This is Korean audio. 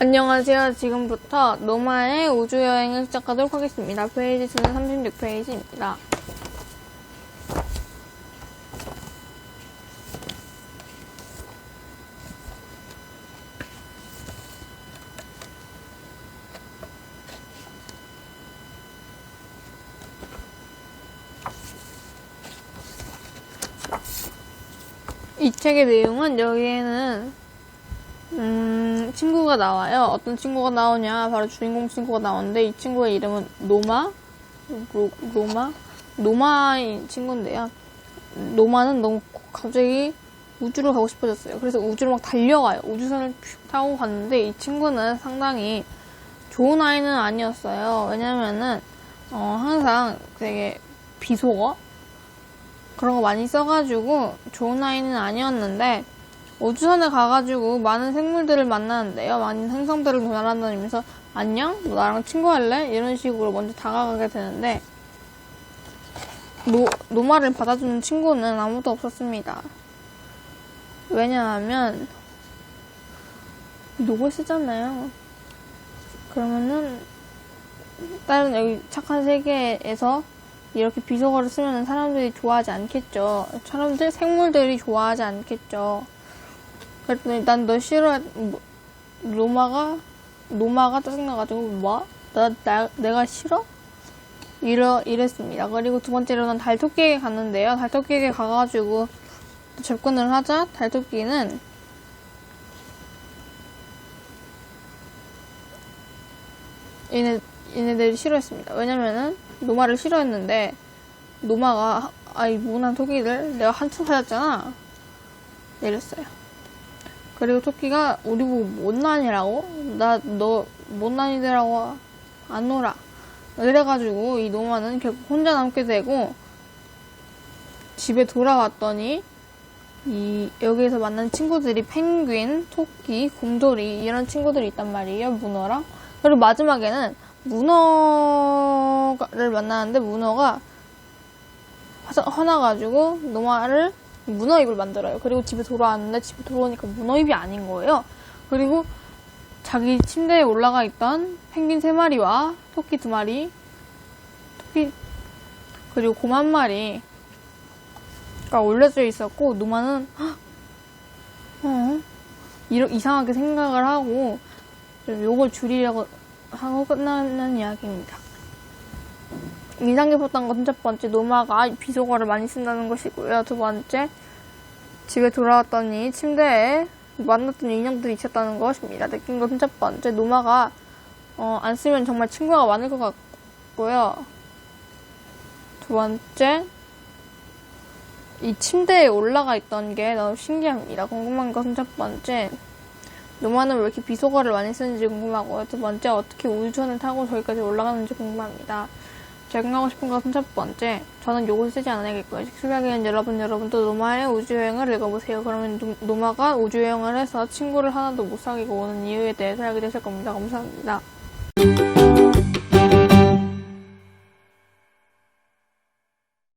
안녕하세요. 지금부터 노마의 우주여행을 시작하도록 하겠습니다. 페이지 수는 36페이지입니다. 이 책의 내용은 여기에는 음, 친구가 나와요. 어떤 친구가 나오냐? 바로 주인공 친구가 나오는데 이 친구의 이름은 노마? 로, 로마? 노마인 친구인데요. 노마는 너무 갑자기 우주를 가고 싶어졌어요. 그래서 우주로 막 달려가요. 우주선을 휙 타고 갔는데 이 친구는 상당히 좋은 아이는 아니었어요. 왜냐면은 어, 항상 되게 비속어 그런 거 많이 써가지고 좋은 아이는 아니었는데 우주선에 가가지고 많은 생물들을 만나는데요. 많은 행성들을 돌아다니면서 안녕? 너 나랑 친구할래? 이런 식으로 먼저 다가가게 되는데 노, 노마를 받아주는 친구는 아무도 없었습니다. 왜냐하면 녹을 쓰잖아요. 그러면은 다른 여기 착한 세계에서 이렇게 비속어를 쓰면 사람들이 좋아하지 않겠죠. 사람들, 생물들이 좋아하지 않겠죠. 그랬더니 난 너 싫어해. 뭐, 로마가 노마가 짜증나가지고 뭐? 나, 나 내가 싫어? 이러 이랬습니다. 그리고 두 번째로는 달토끼에게 갔는데요. 달토끼에게 가가지고 접근을 하자 달토끼는 얘네 얘네들이 싫어했습니다. 왜냐면은 노마를 싫어했는데 노마가 아이 무난 토끼들 내가 한참 살았잖아. 내렸어요. 그리고 토끼가 우리 보고 못난이라고? 나 너 못난이들하고 안 놀아. 이래가지고 이 노마는 결국 혼자 남게 되고 집에 돌아왔더니 이 여기에서 만난 친구들이 펭귄, 토끼, 곰돌이 이런 친구들이 있단 말이에요. 문어랑 그리고 마지막에는 문어를 만나는데 문어가 화나가지고 노마를 문어 입을 만들어요. 그리고 집에 돌아왔는데 집에 돌아오니까 문어 입이 아닌 거예요. 그리고 자기 침대에 올라가 있던 펭귄 세 마리와 토끼 두 마리, 토끼 그리고 곰한 마리가 올려져 있었고 노마는 헉, 어? 이상하게 생각을 하고 좀 욕을 줄이려고 하고 끝나는 이야기입니다. 인상 깊었던 건 첫 번째 노마가 비속어를 많이 쓴다는 것이고요. 두 번째 집에 돌아왔더니 침대에 만났던 인형들이 있었다는 것입니다. 느낀 것은 첫 번째 노마가 어, 안 쓰면 정말 친구가 많을 것 같고요. 두 번째 이 침대에 올라가 있던 게 너무 신기합니다. 궁금한 것은 첫 번째 노마는 왜 이렇게 비속어를 많이 쓰는지 궁금하고요. 두 번째, 어떻게 우주선을 타고 저기까지 올라가는지 궁금합니다. 제가 하고 싶은 것은 첫 번째, 저는 욕을 쓰지 않아야겠고요. 식수하기는 여러분, 여러분도 노마의 우주여행을 읽어보세요. 그러면 노- 노마가 우주여행을 해서 친구를 하나도 못 사귀고 오는 이유에 대해서 알게 되실 겁니다. 감사합니다.